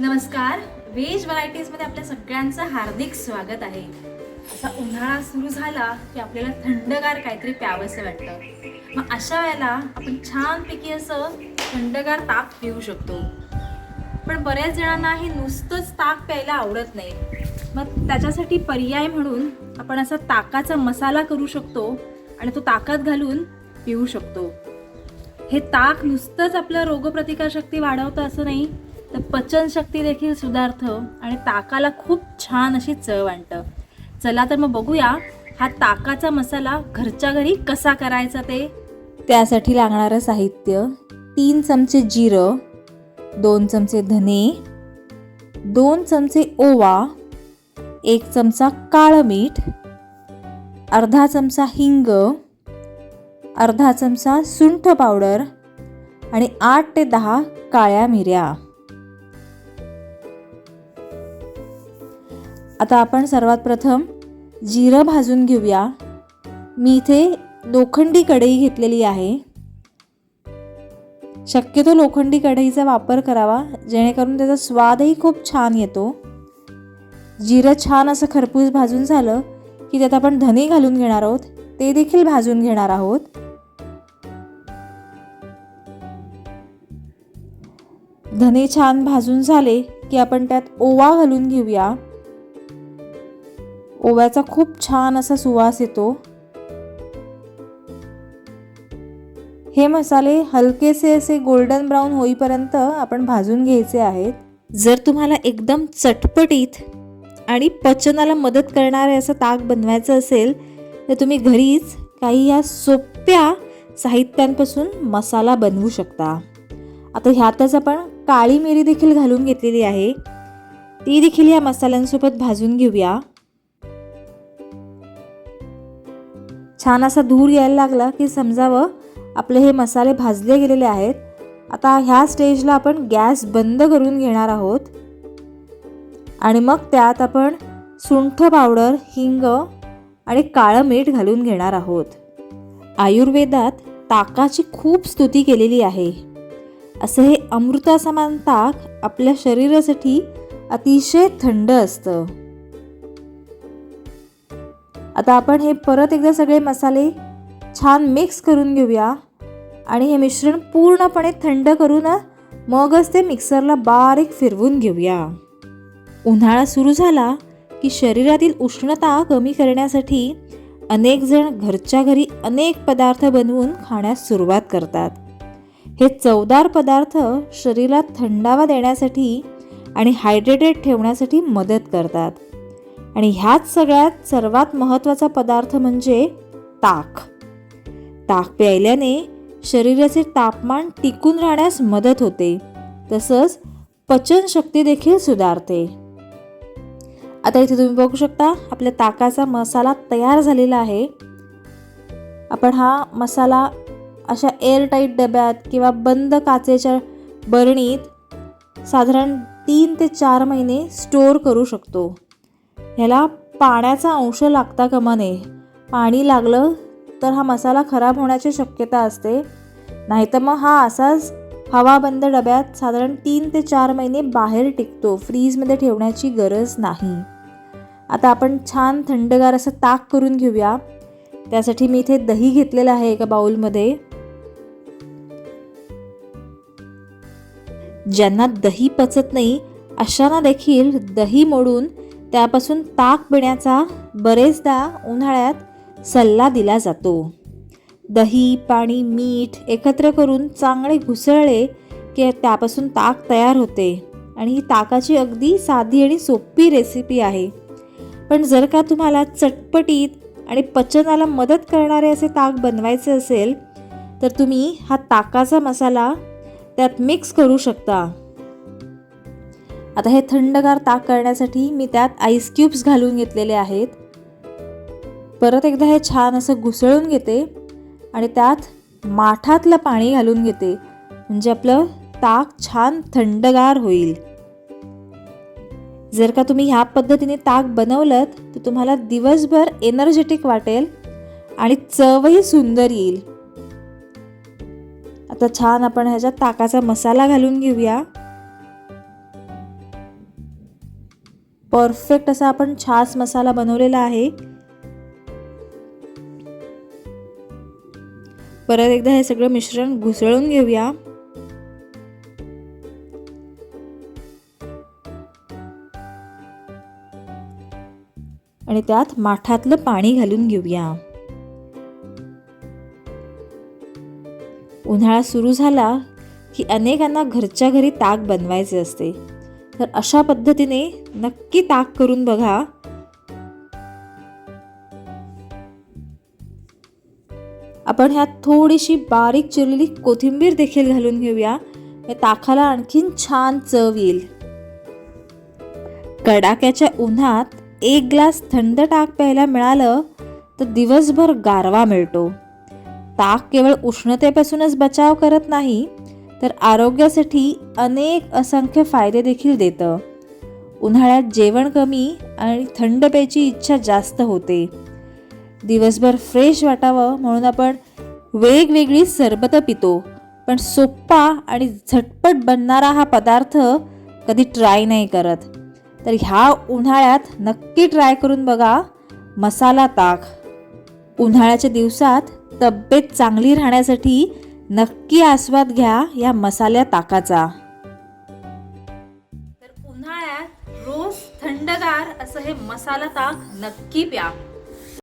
नमस्कार. व्हेज व्हरायटीजमध्ये आपल्या सगळ्यांचं हार्दिक स्वागत आहे. असा उन्हाळा सुरू झाला की आपल्याला थंडगार काहीतरी प्यावंसं वाटतं. मग अशा वेळेला आपण छानपैकी असं थंडगार ताक पिऊ शकतो. पण बऱ्याच जणांना हे नुसतंच ताक प्यायला आवडत नाही. मग त्याच्यासाठी पर्याय म्हणून आपण असा ताकाचा मसाला करू शकतो आणि तो ताकात घालून पिऊ शकतो. हे ताक नुसतंच आपलं रोगप्रतिकारशक्ती वाढवतं असं नाही तर पचनशक्ती देखील सुधारतं आणि ताकाला खूप छान अशी चव आणतं. चला तर मग बघूया हा ताकाचा मसाला घरच्या घरी कसा करायचा ते? त्यासाठी लागणारं साहित्य तीन चमचे जिरं दोन चमचे धने दोन चमचे ओवा एक चमचा काळं मीठ अर्धा चमचा हिंग अर्धा चमचा सुंठ पावडर आणि आठ ते दहा काळ्या मिऱ्या. आता आपण सर्वात प्रथम जिरं भाजून घेऊया. मी इथे लोखंडी कढई घेतलेली आहे. शक्यतो लोखंडी कढईचा वापर करावा जेणेकरून त्याचा स्वादही खूप छान येतो. जिरं छान असं खरपूस भाजून झालं की त्यात आपण धने घालून घेणार आहोत. ते देखील भाजून घेणार आहोत. धने छान भाजून झाले की आपण त्यात ओवा घालून घेऊया. ओव्याचा खूप छान असा सुवास येतो. हे मसाले हलकेसे असे गोल्डन ब्राऊन होईपर्यंत आपण भाजून घ्यायचे आहेत. जर तुम्हाला एकदम चटपटीत आणि पचनाला मदत करणारे असं ताक बनवायचं असेल तर तुम्ही घरीच काही या सोप्या साहित्यांपासून मसाला बनवू शकता. आता ह्यातच आपण काळी मिरी देखील घालून घेतलेली आहे. ती देखील या मसाल्यांसोबत भाजून घेऊया. छान असा धूर यायला लागला की समजावं आपले हे मसाले भाजले गेलेले आहेत. आता ह्या स्टेजला आपण गॅस बंद करून घेणार आहोत. आणि मग त्यात आपण सुंठ पावडर हिंग आणि काळं मीठ घालून घेणार आहोत. आयुर्वेदात ताकाची खूप स्तुती केलेली आहे. असं हे अमृतासमान ताक आपल्या शरीरासाठी अतिशय थंड असतं. आता आपण हे परत एकदा सगळे मसाले छान मिक्स करून घेऊया. आणि हे मिश्रण पूर्णपणे थंड करून मगच ते मिक्सरला बारीक फिरवून घेऊया. उन्हाळा सुरू झाला की शरीरातील उष्णता कमी करण्यासाठी अनेक जण घरच्या घरी अनेक पदार्थ बनवून खाण्यास सुरुवात करतात. हे चवदार पदार्थ शरीरात थंडावा देण्यासाठी आणि हायड्रेटेड ठेवण्यासाठी मदत करतात. आणि ह्याच सगळ्यात सर्वात महत्त्वाचा पदार्थ म्हणजे ताक. ताक प्यायल्याने शरीराचे तापमान टिकून राहण्यास मदत होते. तसंच पचनशक्ती देखील सुधारते. आता इथे तुम्ही बघू शकता आपल्या ताकाचा मसाला तयार झालेला आहे. आपण हा मसाला अशा एअरटाईट डब्यात किंवा बंद काचेच्या बरणीत साधारण तीन ते चार महिने स्टोअर करू शकतो. ह्याला पाण्याचा अंश लागता कामा नये. पाणी लागलं तर हा मसाला खराब होण्याची शक्यता असते. नाहीतर मग हा असाच हवाबंद डब्यात साधारण तीन ते चार महिने बाहेर टिकतो. फ्रीजमध्ये ठेवण्याची गरज नाही. आता आपण छान थंडगार असं ताक करून घेऊया. त्यासाठी मी इथे दही घेतलेलं आहे एका बाउलमध्ये. ज्यांना दही पचत नाही अशांना देखील दही मोडून त्यापासून ताक पिण्याचा बरेचदा उन्हाळ्यात सल्ला दिला जातो. दही पाणी मीठ एकत्र करून चांगले घुसळले की त्यापासून ताक तयार होते आणि ही ताकाची अगदी साधी आणि सोपी रेसिपी आहे. पण जर का तुम्हाला चटपटीत आणि पचनाला मदत करणारे असे ताक बनवायचे असेल तर तुम्ही हा ताकाचा मसाला त्यात मिक्स करू शकता. आता हे थंडगार ताक करण्यासाठी मी त्यात आईस क्यूब्स घालून घेतलेले आहेत. परत एकदा हे छान असं घुसळून घेते आणि त्यात माठातलं पाणी घालून घेते. म्हणजे आपलं ताक छान थंडगार होईल. जर का तुम्ही ह्या पद्धतीने ताक बनवलं तर तुम्हाला दिवसभर एनर्जेटिक वाटेल आणि चवही सुंदर येईल. आता छान आपण ह्याच्यात ताकाचा मसाला घालून घेऊया. परफेक्ट असा आपण छास मसाला बनवलेला आहे. परत एकदा हे सगळं मिश्रण घुसळून घेऊया. आणि त्यात माठातलं पाणी घालून घेऊया. उन्हाळा सुरू झाला की अनेकांना घरच्या घरी ताक बनवायचे असते. तर अशा पद्धतीने नक्की ताक करून बघा. आपण ह्यात थोडीशी बारीक चिरलेली कोथिंबीर देखील घालून घेऊया. या ताकाला आणखीन छान चव येईल. कडाक्याच्या उन्हात एक ग्लास थंड ताक प्यायला मिळालं तर दिवसभर गारवा मिळतो. ताक केवळ उष्णतेपासूनच बचाव करत नाही तर आरोग्यासाठी अनेक असंख्य फायदे देखील देतं. उन्हाळ्यात जेवण कमी आणि थंड प्यायची इच्छा जास्त होते. दिवसभर फ्रेश वाटावं म्हणून आपण वेगवेगळी सरबतं पितो. पण सोप्पा आणि झटपट बनणारा हा पदार्थ कधी ट्राय नाही करत. तर ह्या उन्हाळ्यात नक्की ट्राय करून बघा मसाला ताक. उन्हाळ्याच्या दिवसात तब्येत चांगली राहण्यासाठी नक्की आस्वाद घ्या या मसाल्या ताकाचा. तर उन्हाळ्यात रोज थंडगार असं हे मसाला ताक नक्की प्या.